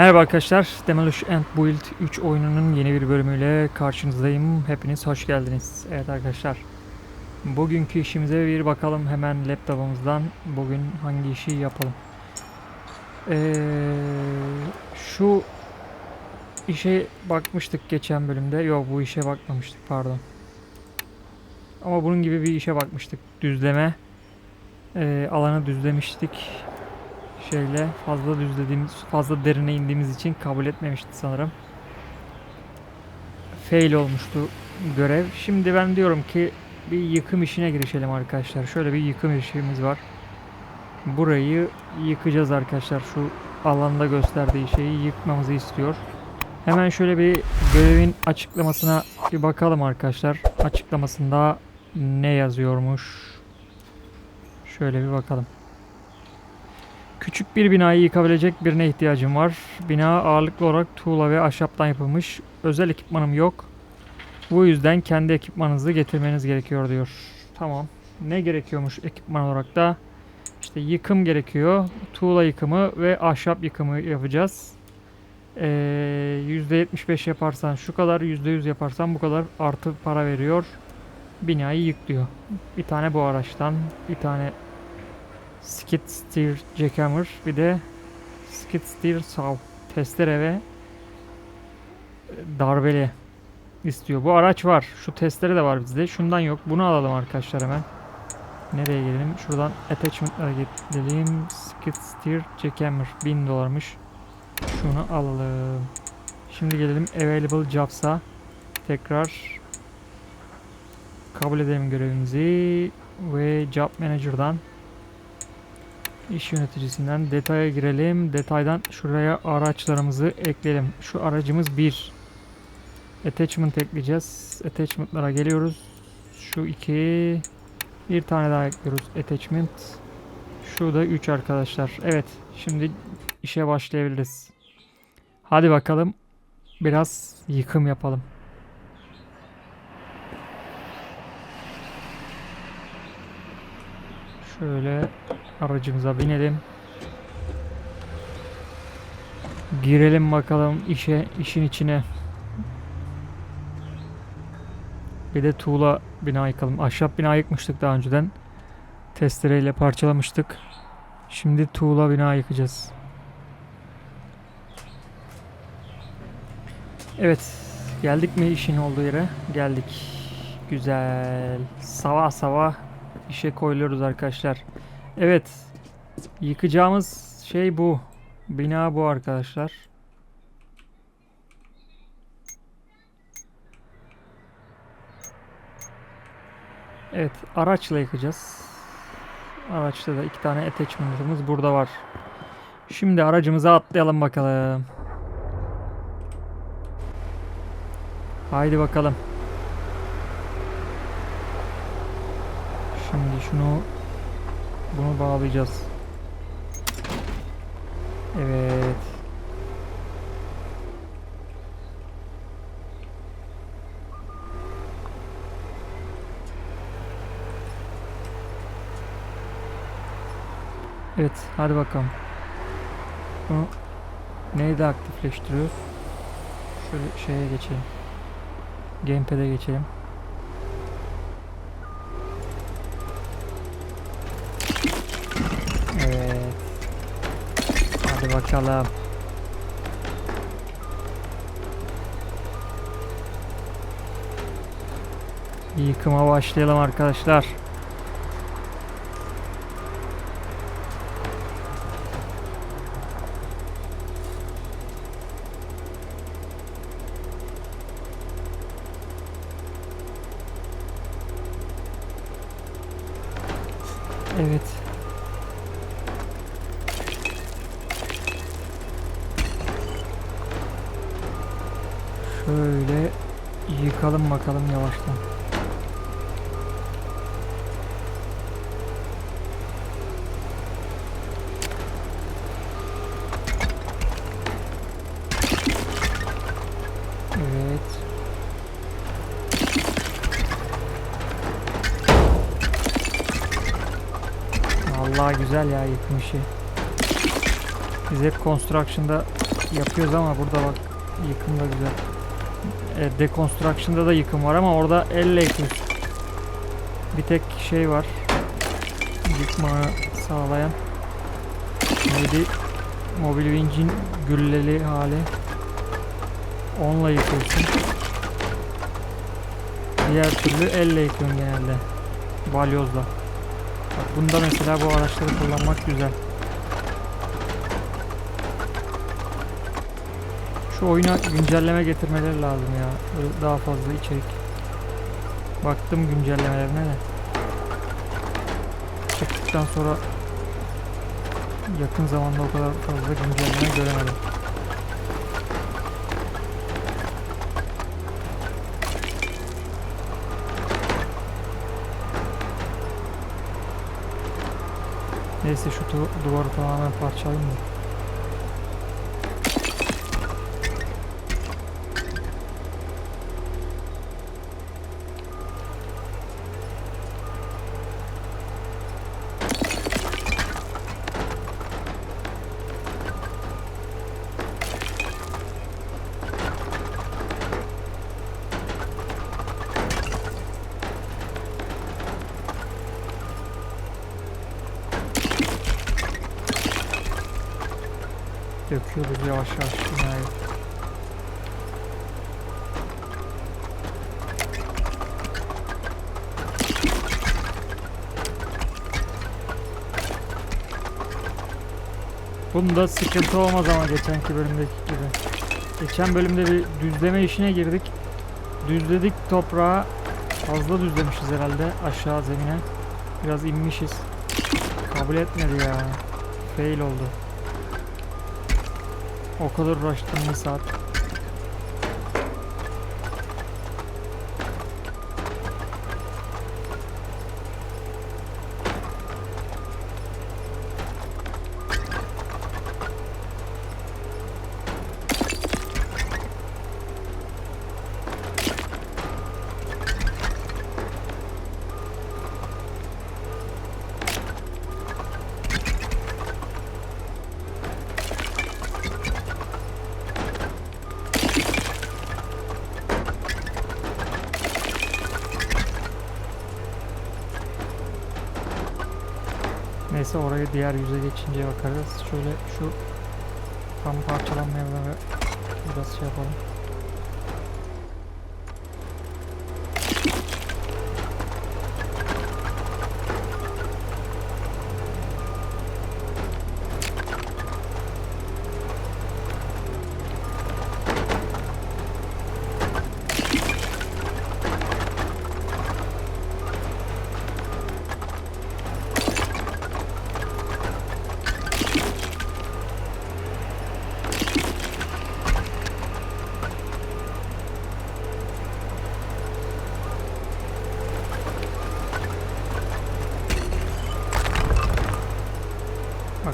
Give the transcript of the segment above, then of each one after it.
Merhaba arkadaşlar, Demolish and Build 3 oyununun yeni bir bölümüyle karşınızdayım. Hepiniz hoş geldiniz. Evet arkadaşlar, bugünkü işimize bir bakalım hemen laptopumuzdan. Bugün hangi işi yapalım? Ee, şu işe bakmıştık geçen bölümde. Yok bu işe bakmamıştık pardon. Ama bunun gibi bir işe bakmıştık. Düzleme. Ee, alanı düzlemiştik şeyle fazla düzlediğimiz, fazla derine indiğimiz için kabul etmemişti sanırım. Fail olmuştu görev. Şimdi ben diyorum ki bir yıkım işine girişelim arkadaşlar. Şöyle bir yıkım işimiz var. Burayı yıkacağız arkadaşlar. Şu alanda gösterdiği şeyi yıkmamızı istiyor. Hemen şöyle bir görevin açıklamasına bir bakalım arkadaşlar. Açıklamasında ne yazıyormuş? Şöyle bir bakalım. Küçük bir binayı yıkabilecek birine ihtiyacım var. Bina ağırlıklı olarak tuğla ve ahşaptan yapılmış. Özel ekipmanım yok. Bu yüzden kendi ekipmanınızı getirmeniz gerekiyor diyor. Tamam. Ne gerekiyormuş ekipman olarak da? İşte yıkım gerekiyor. Tuğla yıkımı ve ahşap yıkımı yapacağız. Ee, %75 yaparsan şu kadar, %100 yaparsan bu kadar artı para veriyor. Binayı yık. Bir tane bu araçtan, bir tane skid steer jackhammer bir de skid steer saw testere ve darbeli istiyor. Bu araç var. Şu testere de var bizde. Şundan yok. Bunu alalım arkadaşlar hemen. Nereye gelelim? Şuradan attachment'lara gidelim. Skid steer jackhammer 1000 dolarmış. Şunu alalım. Şimdi gelelim available jobs'a. Tekrar kabul edelim görevimizi ve job manager'dan İş yöneticisinden detaya girelim. Detaydan şuraya araçlarımızı ekleyelim. Şu aracımız 1. Attachment ekleyeceğiz. Attachment'lara geliyoruz. Şu 2. Bir tane daha ekliyoruz. Attachment. Şu da 3 arkadaşlar. Evet. Şimdi işe başlayabiliriz. Hadi bakalım. Biraz yıkım yapalım. Şöyle aracımıza binelim. Girelim bakalım işe işin içine. Bir de tuğla bina yıkalım. Ahşap bina yıkmıştık daha önceden. Testereyle parçalamıştık. Şimdi tuğla bina yıkacağız. Evet. Geldik mi işin olduğu yere? Geldik. Güzel. Sabah sabah işe koyuluyoruz arkadaşlar. Evet. Yıkacağımız şey bu. Bina bu arkadaşlar. Evet. Araçla yıkacağız. Araçta da iki tane attachment'ımız burada var. Şimdi aracımıza atlayalım bakalım. Haydi bakalım. Şimdi şunu bunu bağlayacağız. Evet. Evet, hadi bakalım. Bunu neyde aktifleştiriyoruz? Şöyle şeye geçelim. Gamepad'e geçelim. Hadi bakalım. Yıkıma başlayalım arkadaşlar. Güzel ya yıkım işi. Biz hep construction'da yapıyoruz ama burada bak yıkım da güzel. E, Deconstruction'da da yıkım var ama orada elle yıkıyorsun. Bir tek şey var. Yıkmanı sağlayan. Neydi? Mobil Winch'in gülleli hali. Onunla yıkıyorsun. Diğer türlü elle yıkıyorsun genelde. Balyozla. Bak bunda mesela bu araçları kullanmak güzel. Şu oyuna güncelleme getirmeleri lazım ya. Daha fazla içerik. Baktım güncellemelerine de. Çıktıktan sonra yakın zamanda o kadar fazla güncelleme göremedim. Neyse şu du- duvarı tamamen parçalayayım da. Bunda sıkıntı olmaz ama geçenki bölümdeki gibi. Geçen bölümde bir düzleme işine girdik. Düzledik toprağı. Fazla düzlemişiz herhalde aşağı zemine. Biraz inmişiz. Kabul etmedi ya. Fail oldu. O kadar uğraştım bir saat. Neyse orayı diğer yüze geçince bakarız. Şöyle şu tam parçalanmayanları biraz şey yapalım.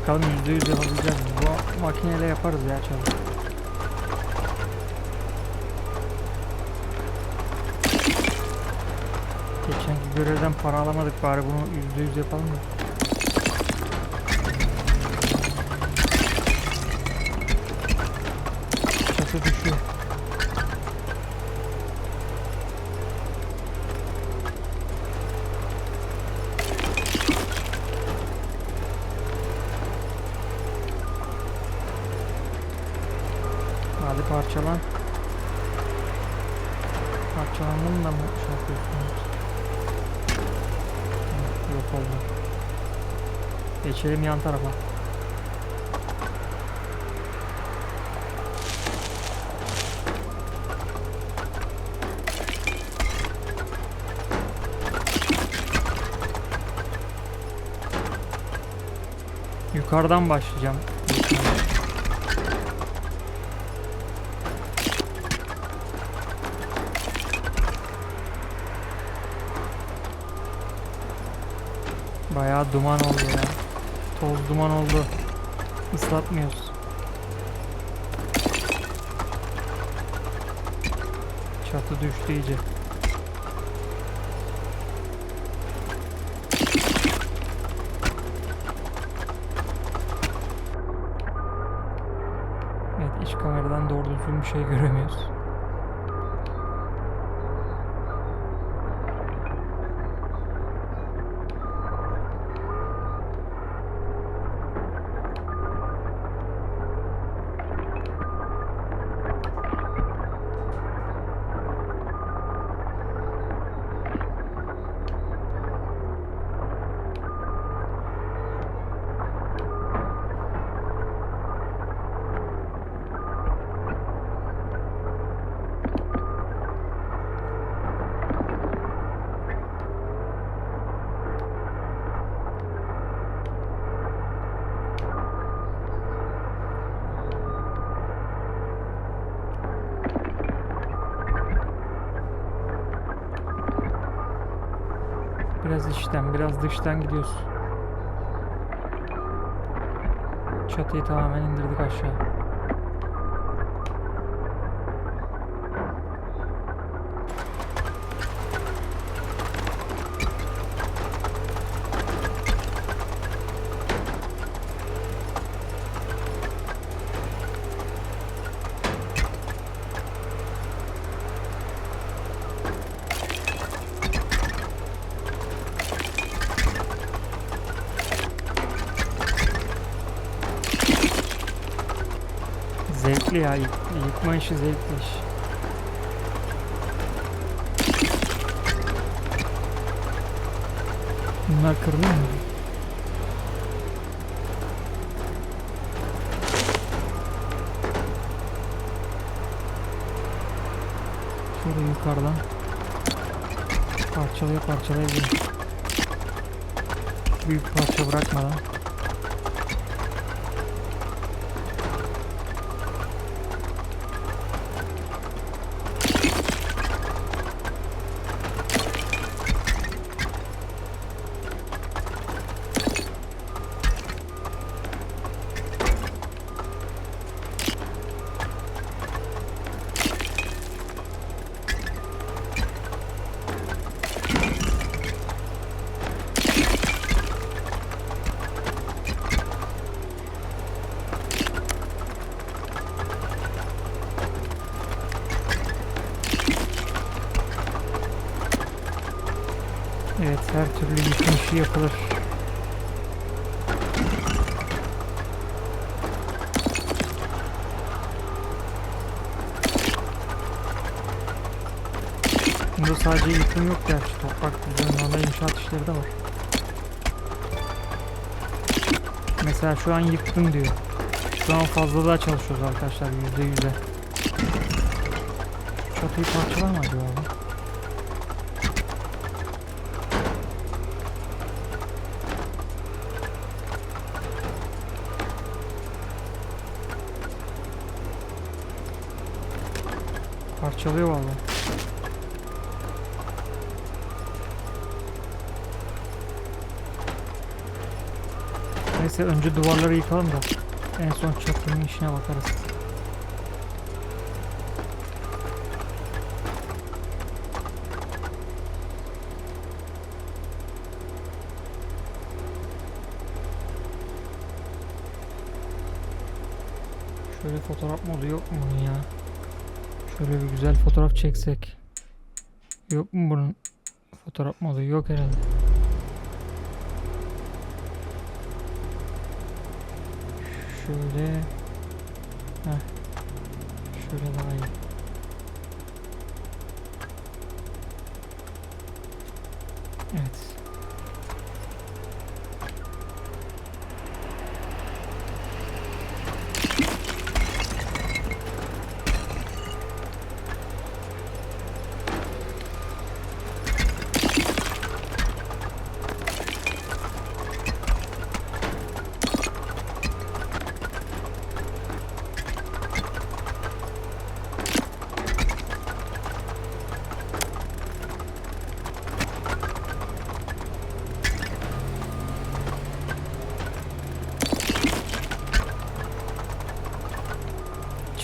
Bakalım %100 yapabileceğiz mi? Bu makineyle yaparız ya çabuk. Geçenki görevden para alamadık bari bunu %100 yapalım mı? Geçelim yan tarafa. Yukarıdan başlayacağım. Bayağı duman oldu ya. Toz duman oldu. Islatmıyoruz. Çatı düştü iyice. Evet İç kameradan doğru düzgün bir şey göremiyoruz. Biraz içten, biraz dıştan gidiyoruz. Çatıyı tamamen indirdik aşağı. Zevkli ya, yık- yıkma işi zevkli iş. Bunlar kırılıyor mu? Şöyle yukarıdan parçalaya parçalaya. Büyük parça bırakmadan. Bunda sadece yıkım yok gerçi toprak düzenleme inşaat işleri de var. Mesela şu an yıktım diyor. Şu an fazla daha çalışıyoruz arkadaşlar yüzde yüze. Çatıyı parçalar mı acaba bu? Parçalıyor vallahi. Neyse önce duvarları yıkalım da en son çatının işine bakarız. Şöyle fotoğraf modu yok mu bunun ya? Şöyle bir güzel fotoğraf çeksek. Yok mu bunun fotoğraf modu? Yok herhalde. Şöyle. Heh. Şöyle daha iyi. Evet.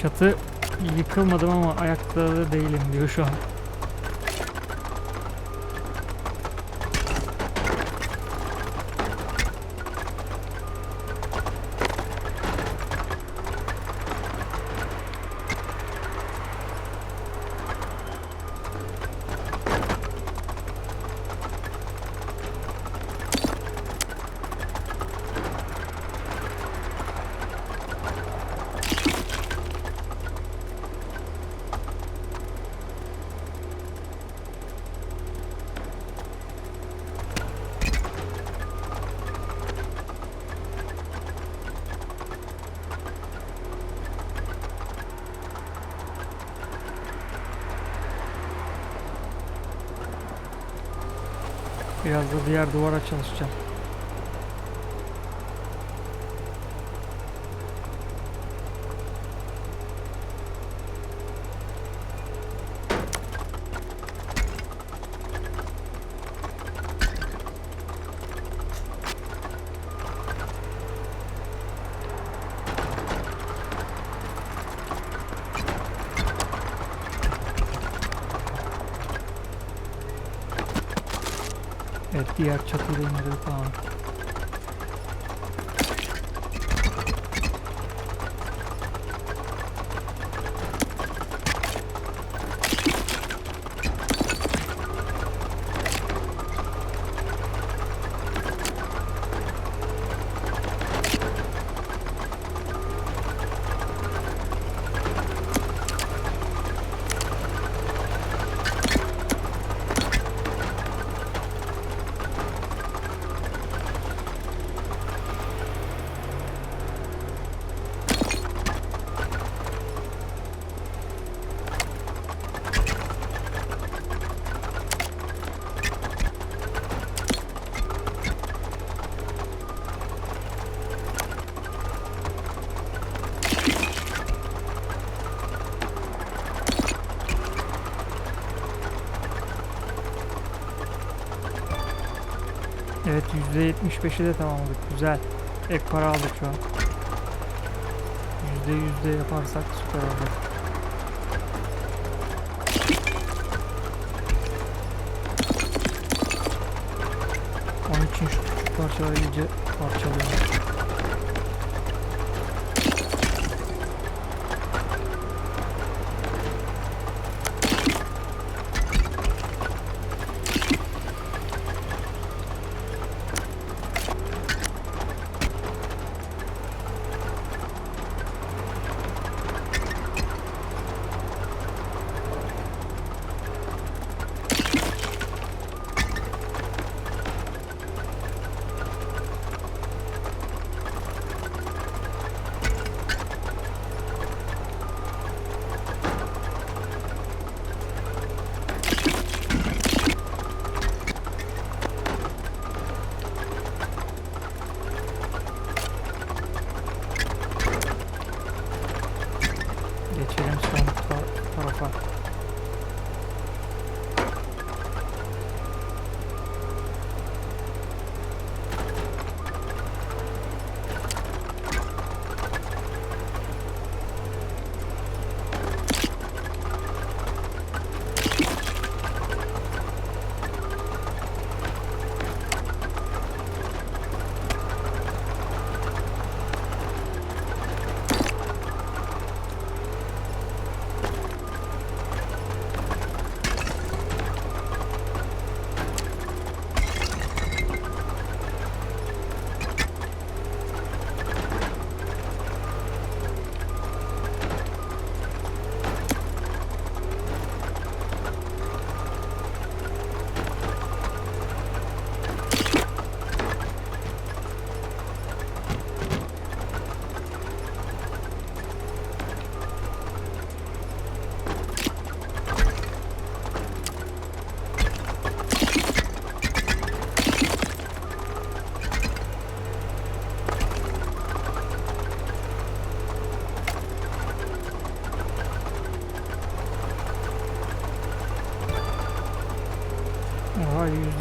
Çatı yıkılmadım ama ayakta değilim diyor şu an. Biraz da diğer duvara çalışacağım. Diğer çatıyı da Evet %75'i de tamamladık. Güzel. Ek para aldık şu an. %100 de yaparsak süper olur. Onun için şu küçük parçaları iyice parçalıyorum.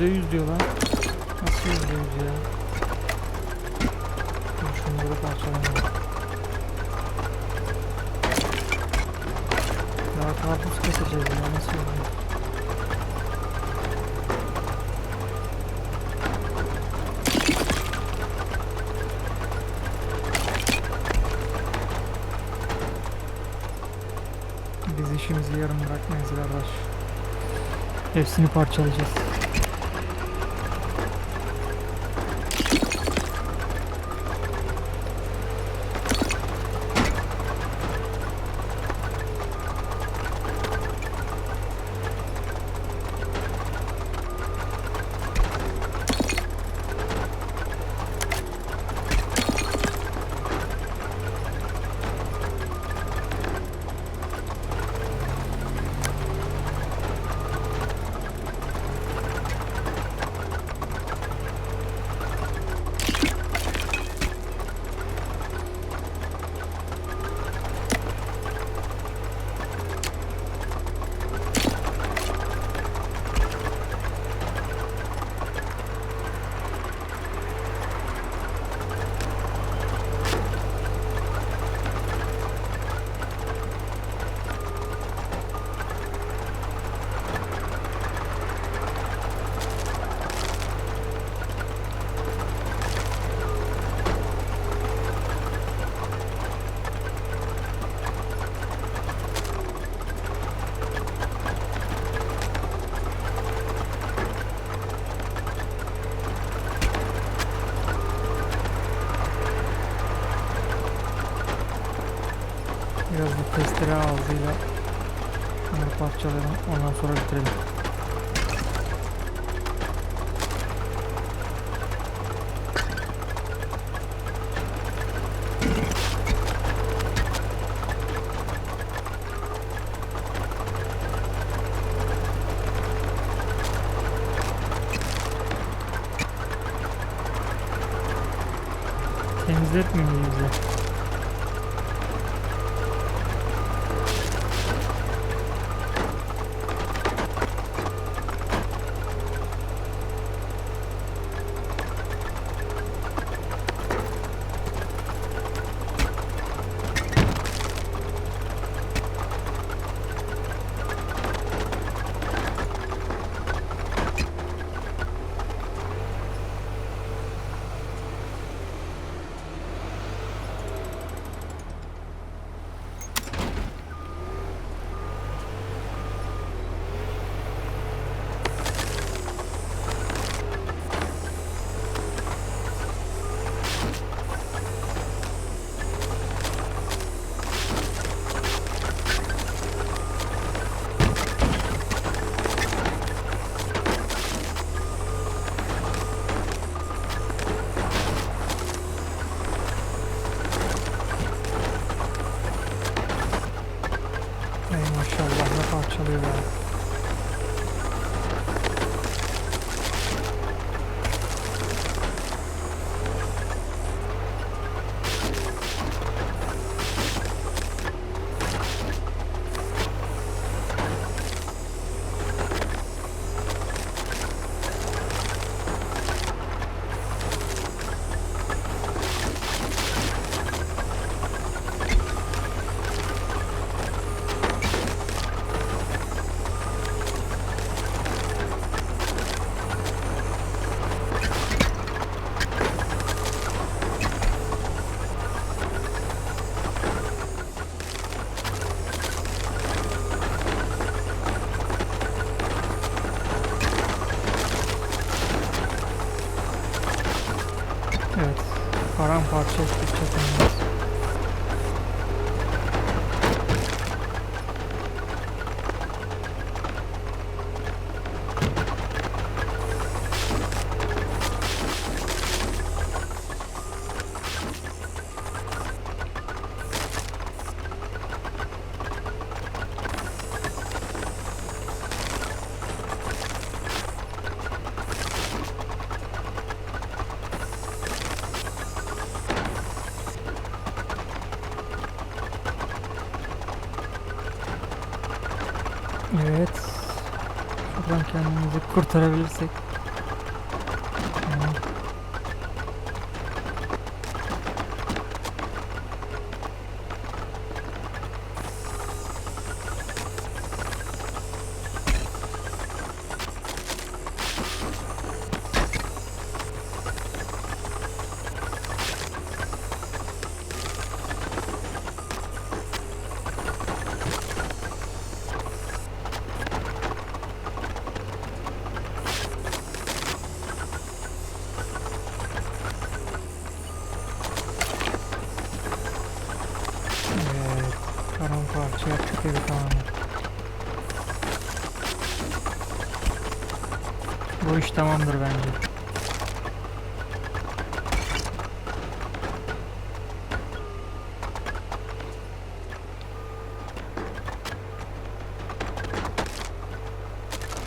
%100 diyor lan. Nasıl %100 ya? Şunları parçalayalım. Daha karpuz keseceğiz ya nasıl oluyor? Biz işimizi yarım bırakmayız kardeş. Hepsini parçalayacağız. Biraz bir testere ağzıyla şunları parçalayalım. Ondan sonra bitirelim. Kurtarabilirsek. Tamamdır bence.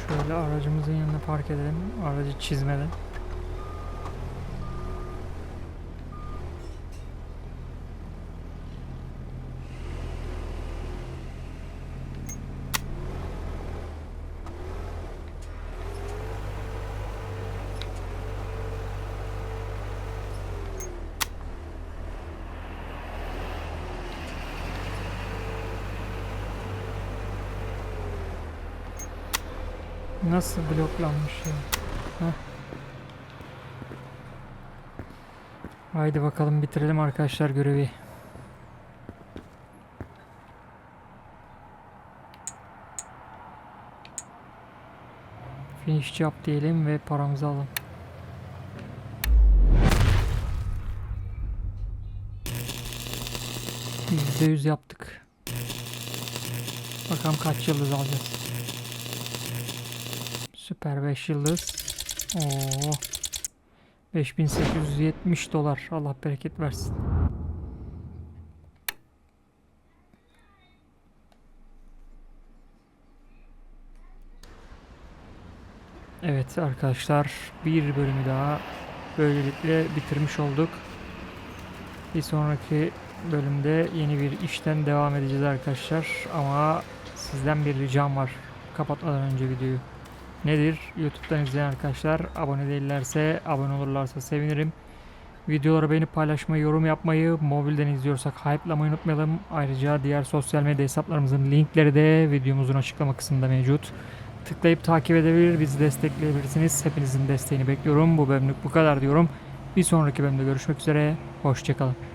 Şöyle aracımızın yanına park edelim. Aracı çizmeden. Nasıl bloklanmış ya? Heh. Haydi bakalım bitirelim arkadaşlar görevi. Finish job diyelim ve paramızı alalım. %100 yaptık. Bakalım kaç yıldız alacağız. Süper 5 yıldız. Oo. 5870 dolar. Allah bereket versin. Evet arkadaşlar bir bölümü daha böylelikle bitirmiş olduk. Bir sonraki bölümde yeni bir işten devam edeceğiz arkadaşlar. Ama sizden bir ricam var kapatmadan önce videoyu. Nedir? YouTube'dan izleyen arkadaşlar abone değillerse abone olurlarsa sevinirim. Videoları beğenip paylaşmayı, yorum yapmayı, mobilden izliyorsak hype'lamayı unutmayalım. Ayrıca diğer sosyal medya hesaplarımızın linkleri de videomuzun açıklama kısmında mevcut. Tıklayıp takip edebilir, bizi destekleyebilirsiniz. Hepinizin desteğini bekliyorum. Bu bölümlük bu kadar diyorum. Bir sonraki bölümde görüşmek üzere. Hoşçakalın.